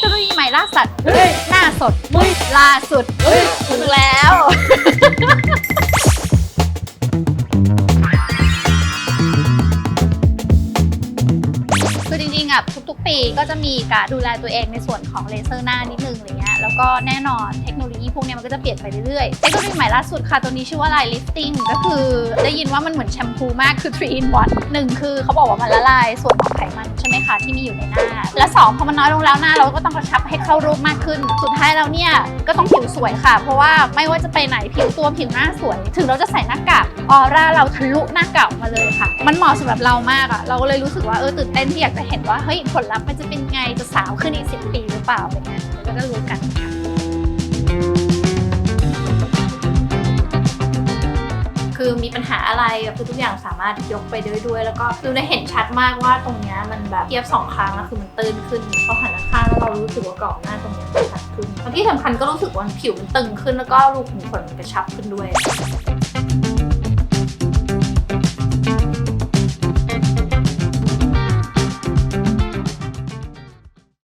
คโนโลยีใหม่ล่าสัตว์หน้าสด ๆอะทุกๆ ปีก็จะมีการดูแลตัวเองในส่วนของเลเซอร์หน้านิดนึงอะไรเงี้ยแล้วก็แน่นอนเทคโนโลยีพวกเนี้ยมันก็จะเปลี่ยนไปเรื่อยๆเทคโนโลยีใหม่ล่าสุดค่ะตัวนี้ชื่อว่า Line Lifting ก็คือได้ยินว่ามันเหมือนแชมพูมากคือ3 in 1หนึ่งคือเขาบอกว่ามันละลายส่วนของไขมันใช่ไหมคะที่มีอยู่ในหน้า และสองพอมันน้อยลงแล้วหน้าเราก็ต้องกระชับให้เข้ารูปมากขึ้น สุดท้ายแล้วเนี่ยก็ต้องผิวสวยค่ะ เพราะว่าไม่ว่าจะไปไหนผิวตัวผิวหน้าสวย ถึงเราจะใส่หน้ากากออร่าเราทะลุหน้ากากมาเลยค่ะ มันเหมาะสำหรับเรามากอะเราก็เลยรู้สึกว่าเออตื่นเต้นที่อยากจะเห็นว่าเฮ้ยผลลัพธ์มันจะเป็นไงจะสาวขึ้นอีกสิปีหรือเปล่าอะไรเงี้ยเดี๋ยวก็จะรู้กันค่ะคือมีปัญหาอะไรคือทุกอย่างสามารถยกไปด้วยด้วย แล้วก็ดูได้เห็นชัดมากว่าตรงเนี้ยมันแบบเทียบสองครั้งแล้วคือมันตื้นขึ้นพอหันข้างแล้วเรารู้สึกว่ากรอบหน้าตรงเนี้ยมันชัดขึ้นแล้วที่สำคัญก็รู้สึกว่าผิวมันตึงขึ้นแล้วก็รูขุมขนมันกระชับขึ้นด้วย